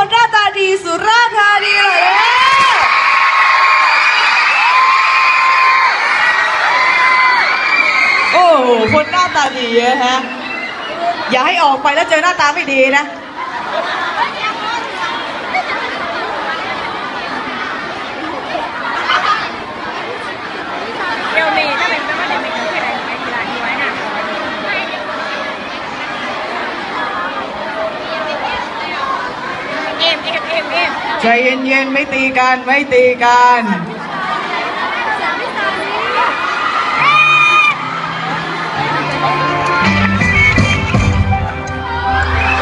คนหน้าตาดีสุราษธานีเลยโอ้คนหน้าตาดีฮะ อย่าให้ออกไปแล้วเจอหน้าตาไม่ดีนะ ใจเย็นๆไม่ตีกันไม่ตีกัน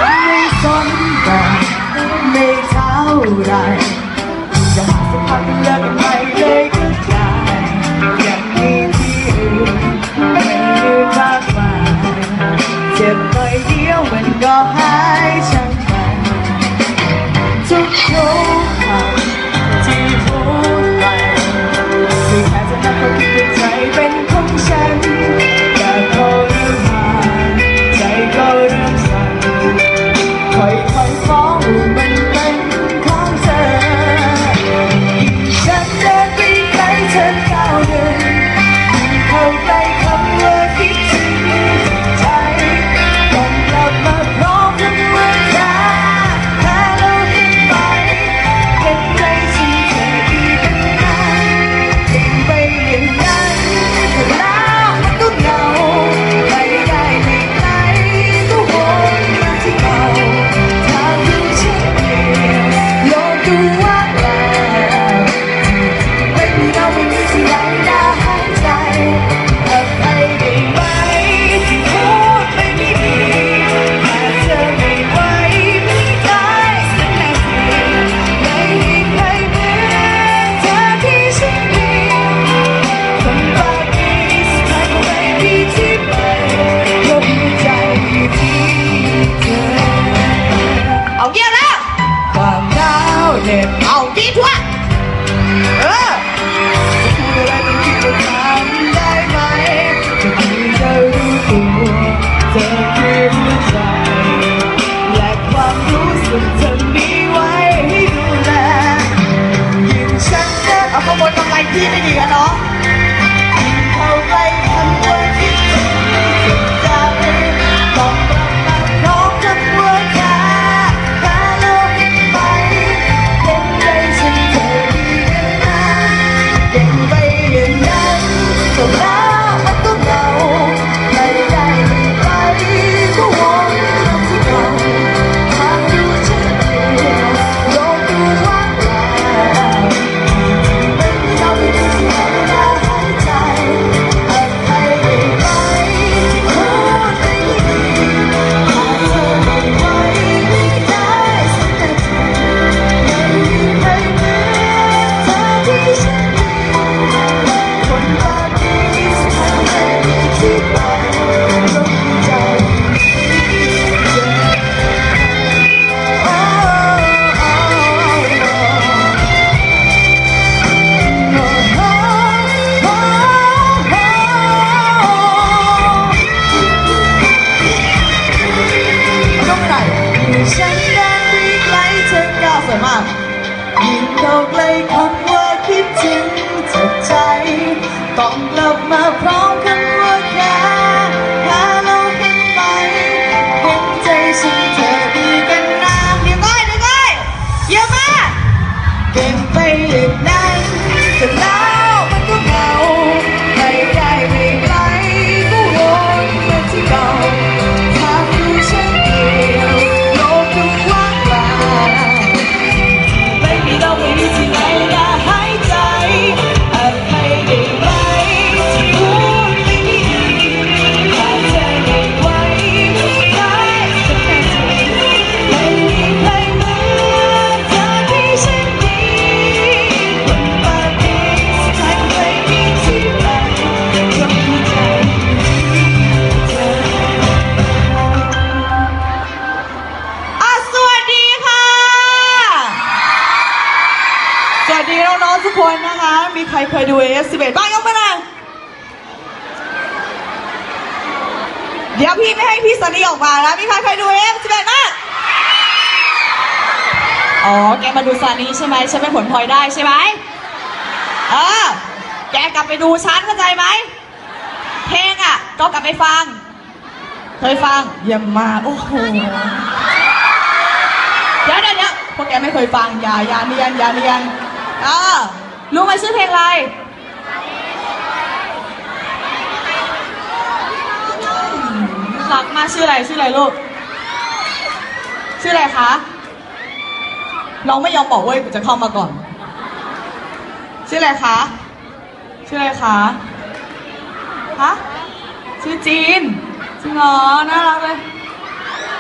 ไม่สนใจไม่เท่าไร อกไกลคำว่าคิดถึงจากใจ ต้องกลับมาพร้อมกัน ดีน้องๆทุกคนนะคะ มีใครเคยดู AF11 บ้างยกมือหน่อยเดี๋ยวพี่ไม่ให้พี่สันนี่ออกมาแล้วมีใครเคยดู AF11 บ้างอ๋อ แกมาดูสันนิใช่ไหมฉันไป็ผลพลอยได้ใช่ไหมเออ แกกลับไปดูชั้นเข้าใจไหม เพลงอะ ก็กลับไปฟัง เคยฟังเยี่ยมมากโอ้โห เดี๋ยวเดี๋ยวพวกแกไม่เคยฟัง อย่าอย่าเนียนอย่าเนียน เออรู้ไหมชื่อเพลงอะไร รักมากชื่ออะไรชื่ออะไรลูก ชื่ออะไรคะ น้องไม่ยอมบอกเว้ยกูจะเข้ามาก่อน ชื่ออะไรคะ ชื่ออะไรคะฮะชื่อจีนจริงเหรอน่ารักเลย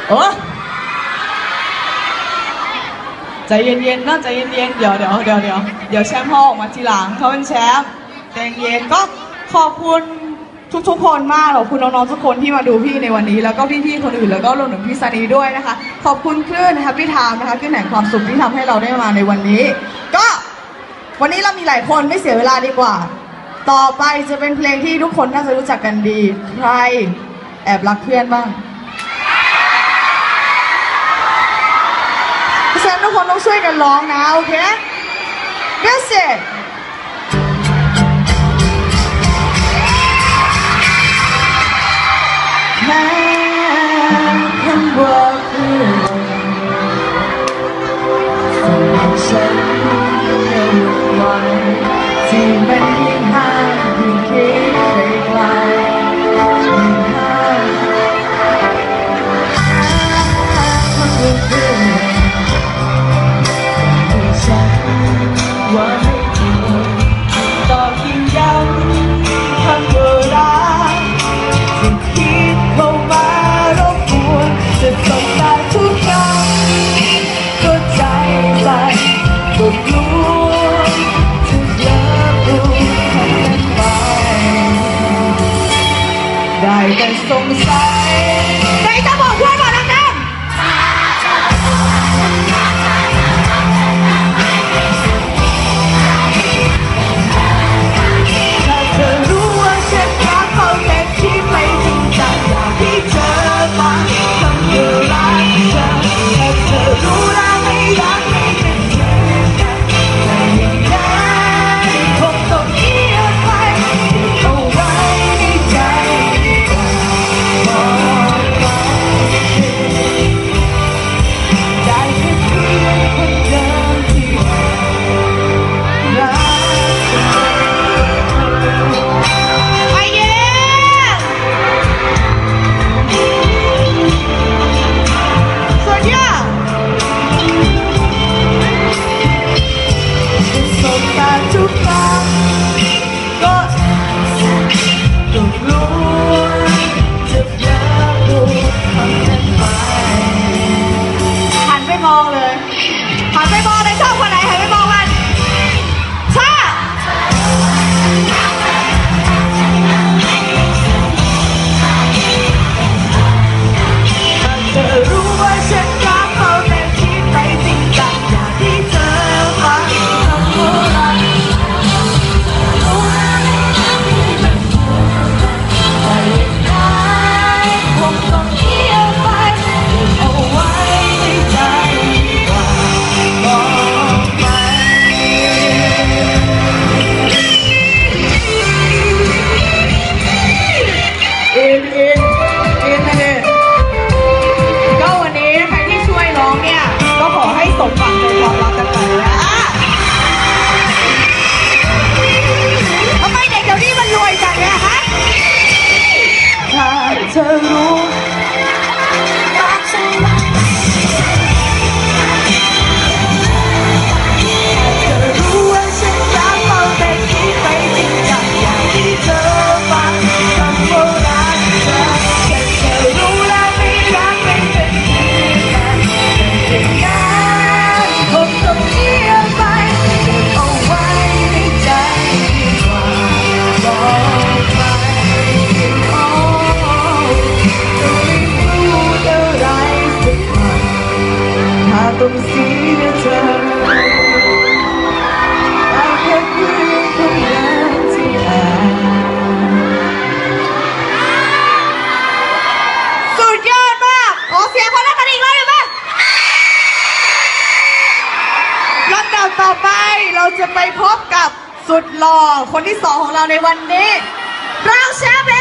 เออ ใจเย็นๆนะใจเย็นๆ เดี๋ยวเดี๋ยวเดี๋ยวเดี๋ยวเดี๋ยวแชมป์พ่อออกมาทีหลังเขาเป็นแชมป์ใจเย็นก็ขอบคุณทุกๆคนมากขอบคุณน้องๆทุกคนที่มาดูพี่ในวันนี้ แล้วก็พี่ๆคนอื่นแล้วก็รวมถึงพี่ซานีด้วยนะคะ ขอบคุณคลื่นนะคะพี่ทามนะคะคลื่นแห่งความสุขที่ทำให้เราได้มาในวันนี้ ก็วันนี้เรามีหลายคนไม่เสียเวลาดีกว่า ต่อไปจะเป็นเพลงที่ทุกคนน่าจะรู้จักกันดี ใครแอบรักเพื่อนบ้างเพราะฉะนั้นทุกคนต้อง ช่วยกันร้องนะโอเค That's it แม้คำว่าเพื่อนสำหรับฉันไม่หยุดหวังที่มั ได้ หันไจะไปพบกับสุดหล่อคนที่สองของเราในวันนี้ราแชมป์เ